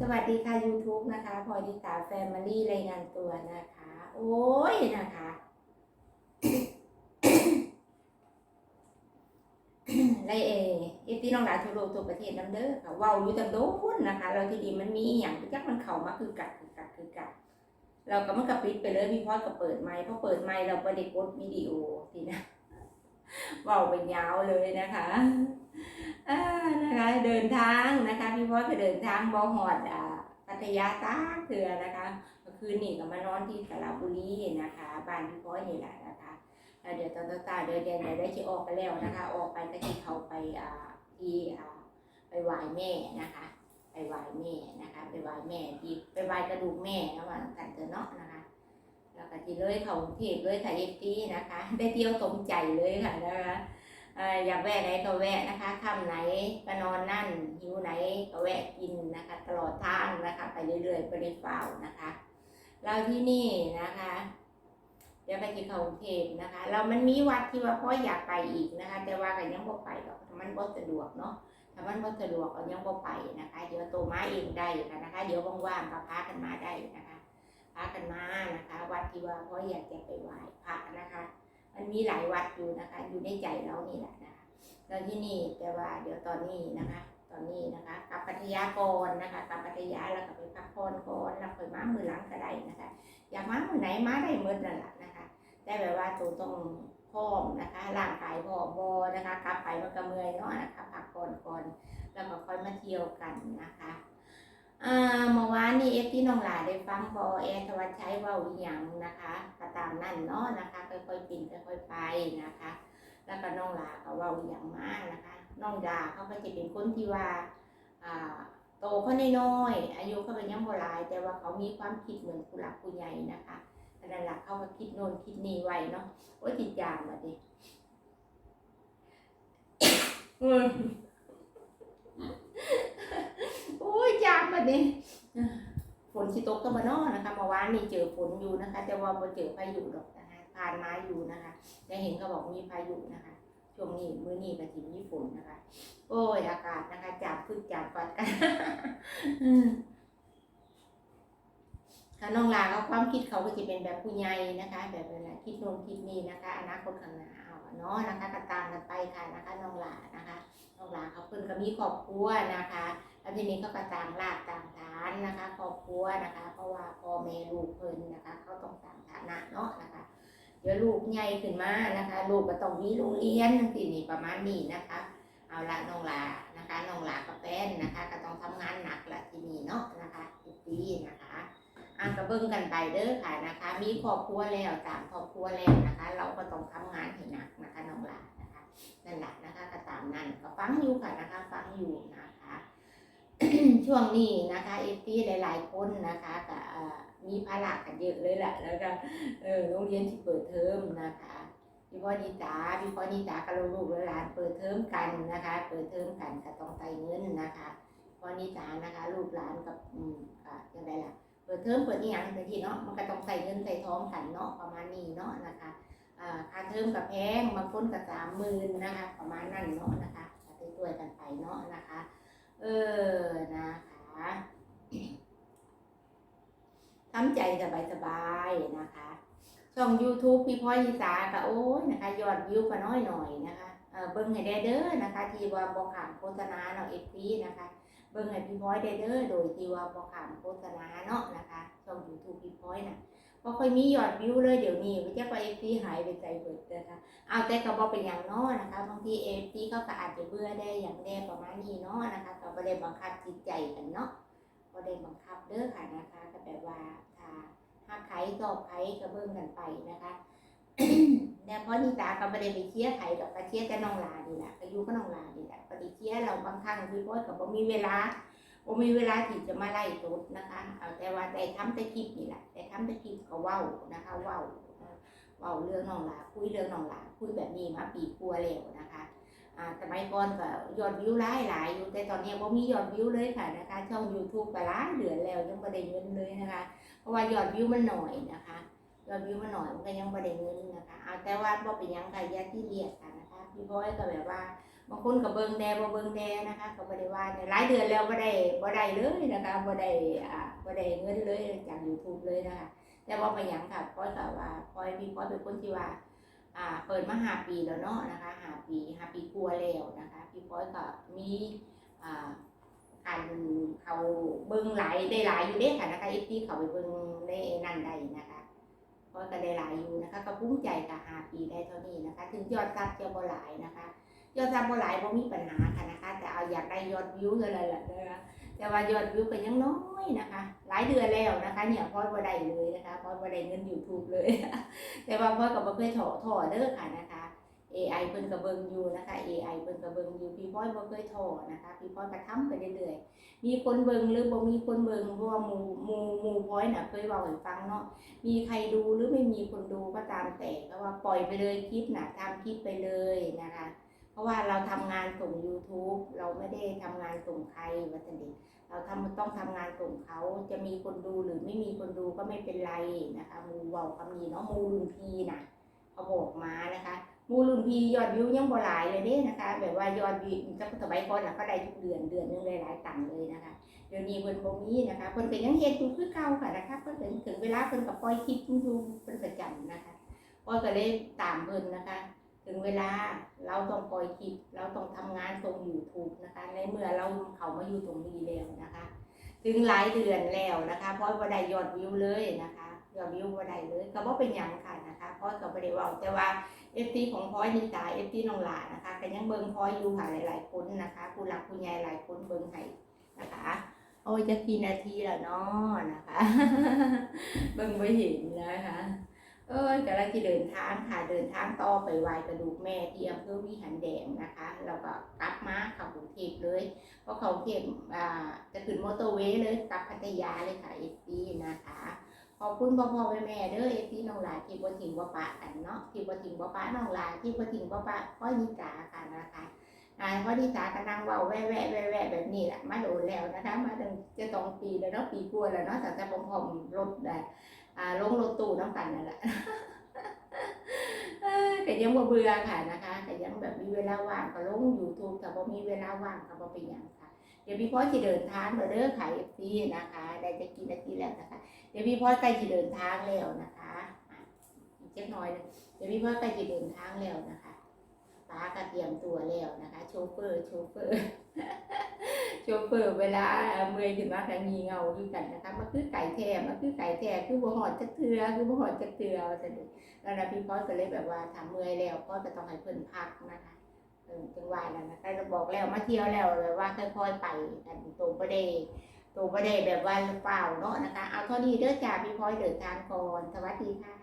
สวัสดีค่ะ YouTube นะคะพอยดิตาแฟมิลี่รายงานตัวนะคะ โอ้ยนะคะไรเอเอฟที่น้องหลานทั่วโลกทั่วประเทศน้ำเด้อค่ะว้าอยู่แต่โดนนะคะ เราที่ดีมันมีอย่างจักมันเข้ามาคือกัดคือกัดคือกัดเราก็มันก็ปิดไปเลยพี่พอดก็เปิดไมค์พอเปิดไมค์เราก็ได้กดวิดีโอทีนะว้าเป็นยาวเลยนะคะ นะคะเดินทางนะคะพี่พอดก็เดินทางบอหอดอ่าพัทยาตากเถือนะคะเมื่อคืนนี่ก็มานอนที่สระบุรีนะคะบ้านพี่พอดนี่แหละนะคะแล้วเดี๋ยวตอนตาเดินเดินเดี๋ยวได้ชิออกไปแล้วนะคะ ออกไปก็ที่เขาไปอ่าที่อ่าไปไหว้แม่นะคะ ไปไหว้แม่นะคะ ไปไหว้แม่ที่ไปไหว้กระดูกแม่นะว่ากันเถอะเนาะนะคะแล้วก็ที่เลยเขาเทพเลยค่ะเอฟซีนะคะ ได้เที่ยวสมใจเลยค่ะนะคะ อยากแวะไหนก็แวะนะคะค่ำไหนก็นอนนั่นหิวไหนก็แวะกินนะคะ ตลอดทางนะคะ ไปเรื่อยๆไปเรื่อยเฝ้านะคะ เราที่นี่นะคะเดี๋ยวไปที่เขาเทพนะคะ เรามันมีวัดที่ว่าพ่ออยากไปอีกนะคะ แต่ว่าก็ยังบ่ไปหรอกถ้ามันบ่สะดวกเนาะถ้ามันบ่สะดวกก็ยังบ่ไปนะคะ เดี๋ยวโตมาเองได้ค่ะนะคะ เดี๋ยวว่างๆก็พากันมาได้นะคะพากันมานะคะ วัดที่ว่าพ่ออยากจะไปไหว้พระนะคะ มันมีหลายวัดอยู่นะคะ อยู่ในใจเรานี่แหละนะคะแล้วที่นี่แต่ว่าเดี๋ยวตอนนี้นะคะ ตอนนี้นะคะกลับพัทยาก่อนะคะกลับพัทยาแล้วก็ไปพักผ่อนก่อนแล้วค่อยมามือหลังก็ได้นะคะ อยากมามือไหนมาได้หมดนั่นแหละนะคะแต่แบบว่าตัวต้องพร้อมนะคะร่างกายพร้อมบอนะคะกลับไปมันก็เมื่อยเนาะนะคะพักผ่อนก่อนแล้วก็ค่อยมาเที่ยวกันนะคะอ่าเมื่อวา นนี้เอฟที่น้องหลาได้ฟังบอแอร์ธวัชชัยว่าอีหยังนะคะก็ตามนั่นเนาะนะคะค่อยๆปิ่นค่อยๆไปนะคะ แล้วก็น้องหลาก็เว่าอีหยังมากนะคะ น้องดาเขาก็จะเป็นคนที่ว่าอ่าโตเขาน้อยๆอายุเขาเป็นยังโบราณแต่ว่าเขามีความคิดเหมือนผู้หลักผู้ใหญ่นะคะนั่นแหละเขาก็คิดโน่นคิดนี่ไว้เนาะโอ้ยติดยามแบบนี้อืมโอ้ยจามแบบนี้ ฝนสิตกก็มานอนะคะเมื่อวานนี่เจอฝนอยู่นะคะ แต่ว่าบ่เจอพายุหรอกนะคะผ่านมาอยู่นะคะได้เห็นเขาบอกมีพายุนะคะช่วงนี้มื้อนี้ก็ถิมีฝนนะคะ โอ้ยอากาศนะคะจับพึ่งจับปัดกันค่ะน้องลาเขาความคิดเขาก็จะเป็นแบบผู้ใหญ่นะคะ แบบนั้นแหละคิดโน่นคิดนี่นะคะ อนาคตข้างหน้าเอาเนาะนะคะก็ตามกันไปค่ะนะคะ น้องลานะคะ น้องลาเขาเพิ่นก็มีครอบครัวนะคะ แล้วทีนี้เขาก็ต่างรากต่างฐานน รอบครัวนะคะ เพราะว่าพ่อแม่ลูกเพิ่นนะคะ เขาต้องต่างฐานะเนาะนะคะ เดี๋ยวลูกใหญ่ขึ้นมานะคะ ลูกก็ต้องมีโรงเรียนทั้งสี่นี่ประมาณนี้นะคะ เอาละน้องลานะคะน้องลากับแฟนนะคะ ก็ต้องทำงานหนักละที่นี่เนาะนะคะทุกปีนะคะอะก็เบิ่งกันไปเด้อค่ะนะคะ มีครอบครัวแล้วตามครอบครัวแล้วนะคะ เราก็ต้องทำงานให้หนักนะคะน้องลานะคะนั่นแหละนะคะก็ตามนั้นก็ฟังอยู่ค่ะนะคะ ฟังอยู่นะคะ ช่วงนี้นะคะเอฟซีหลายๆคนนะคะก็มีภาระกันเยอะเลยแหละแล้วก็เออโรงเรียนที่เปิดเทอมนะคะพี่พ่อนิตาพี่พ่อนิตากับลูกหลานเปิดเทอมกันนะคะ เปิดเทอมกันก็ต้องใส่เงินนะคะพ่อนิตานะคะ ลูกหลานกับอืมก็ยังไงล่ะเปิดเทอมเปิดอีหยังเป็นที่เนาะมันก็ต้องใส่เงินใส่ท้องกันเนาะประมาณนี้เนาะนะคะอ่าค่าเทอมกับแพงบางคนก็สามหมื่นนะคะ ประมาณนั้นเนาะนะคะไปช่วยกันไปเนาะนะคะ เออนะคะทำใจสบายๆนะคะ ช่อง YouTube พี่พ่อยอีสาก็โอ้ยนะคะยอดวิวก็น้อยหน่อยนะคะเออเบิ้งให้ได้เด้อนะคะ ทีว่าบอขามโฆษณาเนาะเอฟซีนะคะ เบิ้งให้พี่พ่อยได้เด้อโดยทีว่าบอขามโฆษณาเนาะนะคะช่อง YouTube พี่พ่อยนะ บ่ค่อยมียอดวิวเลยเดี๋ยวนี้ไม่ใช่ว่เอฟซีหายไปใจเบิดนะคะเอาแต่ก็บอกเป็นอย่างน้อนะคะบางทีเอฟซีเขาก็อาจจะเบื่อได้อย่างแน่ประมาณนี้เนาะนะคะก็ไม่ได้บังคับจิตใจกันเนาะก็ได้บังคับเด้อค่ะนะคะก็แบบว่าถ้าหากใครชอบใครก็เบิ่งกันไปนะคะแต่พอนิตาก็ไม่ได้ไปเชียร์ใครดอกก็เชียร์แต่น้องลาดีแหละก็อยู่ก็น้องลาดีแหละปฏิเชียร์เราบางครั้งพี่พ่อก็บ่มีเวลา บ่มีเวลาที่จะมาไล่ตดนะคะเอาแต่ว่าได้ทำแต่คลิปนี่แหละได้ทำแต่คลิปก็เว้านะคะเว้าเว้าเรื่องน้องหลาคุยเรื่องน้องหลาคุยแบบนี้มาปีกลัวแล้วนะคะอ่าสมัยก่อนก็ยอดวิวหลายหลายอยู่แต่ตอนนี้บ่มียอดวิวเลยค่ะนะคะ ช่อง YouTube ก็ล้านเดือนแล้วยังบ่ได้เงินเลยนะคะ เพราะว่ายอดวิวมันหน่อยนะคะยอดวิวมันหน่อยมันก็ยังบ่ได้เงินนะคะเอาแต่ว่าบ่เป็นยังค่ะยาที่เรียกค่ะนะคะพี่บอยก็แบบว่า บางคนก็เบิงแดบ่เบิงแดนะคะก็บ่ได้ว่าหลายเดือนแล้วบ่ได้บ่ได้เลยนะคะบ่ได้อ่าบ่ได้เงินเลยจาก YouTube เลยนะคะแต่ว่าไปหยังค่ะพอยก็ว่าพอยพี่พอยเป็นคนที่ว่าอ่าเปิดมาหาปีแล้วเนาะนะคะหาปีหาปีกลัวแล้วนะคะพี่พอยก็มีอ่าการเขาเบิ่งหลายได้หลายอยู่เด้ค่ะนะคะ FT เขาไปเบิ่งในนั่นได้นะคะพอยก็ได้หลายอยู่นะคะก็ภูมิใจค่ะห้าปีได้เท่านี้นะคะ ถึงยอดซับจะบ่หลายนะคะ ยอดซับบ่หลายบ่มีปัญหาค่ะนะคะ แต่เอาอยากได้ยอดวิวเท่านั้นแหละนะคะแต่ว่ายอดวิวก็ยังน้อยนะคะ หลายเดือนแล้วนะคะ เนี่ยพอยบ่ได้เลยนะคะพอยบ่ได้เงิน YouTube เลย แต่ว่าพอยก็บ่เคยถอถอเด้อค่ะนะคะ AI เพิ่นก็เบิงอยู่นะคะ AI เพิ่นก็เบิงอยู่พี่พอยบ่เคยถอนะคะ พี่พอยก็ทำไปเรื่อยๆ มีคนเบิงหรือบ่มีคนเบิงเพราะว่าหมู่หมู่หมู่พอยน่ะเคยเว้าให้ฟังเนาะ มีใครดูหรือไม่มีคนดูก็ตามแต่ก็ว่าปล่อยไปเลยคลิปน่ะทำคลิปไปเลยนะคะ ราะว่าเราทำงานส่ง YouTube เราไม่ได้ทำงานส่งใครวัฒนดิเราทำต้องทำงานส่งเขาจะมีคนดูหรือไม่มีคนดูก็ไม่เป็นไรนะคะมูเว้าคำนี้เนาะมูลุนพีนะเขาบอกมานะคะ มูลุนพียอดวิวยังบ่หลายเลยเด้นะคะ แบบว่ายอดวิวจะสมัยก่อนน่ะก็ได้ทุกเดือนเดือนนึงเลยหลายตังค์เลยนะคะเดี๋ยวนี้เพิ่นบ่มีนะคะเพิ่นก็ยังเฮ็ดอยู่คือเก่าค่ะนะคะเพิ่นถึงถึงเวลาเพิ่นก็ปล่อยคลิปอยู่เป็นประจำนะคะพอก็เลยตามเพิ่นนะคะ ถึงเวลา เราต้องปล่อยคลิปเราต้องทำงานตรง YouTube นะคะ ในเมื่อเราเขามาอยู่ตรงนี้แล้วนะคะ ถึงหลายเดือนแล้วนะคะ เพราะว่าได้ยอดวิวเลยนะคะยอดวิวบ่ได้เลยก็บ่เป็นหยังค่ะนะคะเพราะก็บ่ได้เว้าแต่ว่า FT ของพอยนิตา FT น้องหลานะคะก็ยังเบิ่งพอยอยู่ค่ะหลาย ๆ คนนะคะผู้หลักผู้ใหญ่หลายคนเบิ่งให้นะคะโอ้ยจะกี่นาทีแล้วเนาะนะคะ เบิ่งไม่เห็นนะคะ เอ้ยกำลังที่เดินทางค่ะเดินทางต่อไปไหวกระดูกแม่ที่อำเภอวิหารแดงนะคะแล้วก็กลับมาขับกรุงเทพเลย เพราะเขาเทพอ่าจะขึ้นมอเตอร์เวย์เลยกลับพัทยาเลยค่ะเอซีนะคะขอบคุณพ่อพ่อแม่แม่เด้อเอซีน้องหลานที่บ่ทิ้งบ่ปะกันเนาะที่บ่ทิ้งบ่ปะน้องหลานที่บ่ทิ้งบ่ปะพ่อนิจาค่ะนะคะอ่าพอดีสากำลังว่าแว่แว่แว่แว่แบบนี้แหละมาโดนแล้วนะคะมาตั้งจะสองปีแล้วเนาะปีกว่าแล้วเนาะแต่แต่ผมผมรถได้ อ่าลงรถตู้น้ำกันนั่นแหละเอ้ยแต่ยังบ่เบื่อค่ะนะคะแต่ยังแบบมีเวลาว่างก็ลงยูทูบแต่พอมีเวลาว่างก็บ่เป็นหยังค่ะเดี๋ยวพี่พ่อจะเดินทางมาเด้อขายเอฟซีนะคะได้จะกี่นาทีแล้วนะคะ เดี๋ยวพี่พ่อใกล้จะเดินทางแล้วนะคะอีกเล็กน้อยนึงเดี๋ยวพี่พ่อใกล้จะเดินทางแล้วนะคะป้าก็เตรียมตัวแล้วนะคะ โชเฟอร์โชเฟอร์ โชเฟอร์เวลาเมื่อยขึ้นมากันมีเงาอยู่กันนะคะมันคือไก่แท้มันคือไก่แท้คือบ่หอดจักเทือคือบ่หอดจักเทือว่าซั่นนี่แล้วนะพี่พอสก็เลยแบบว่าถ้าเมื่อยแล้วก็จะต้องให้เพิ่นพักนะคะเออจังหวะนั้นนะคะเราบอกแล้วมาเที่ยวแล้วแบบว่าค่อยๆไปกันตรงประเดตรงประเดแบบว่าเปล่าเนาะนะคะเอาเท่านี้เด้อจ้าพี่พลอยเดินทางก่อนสวัสดีค่ะ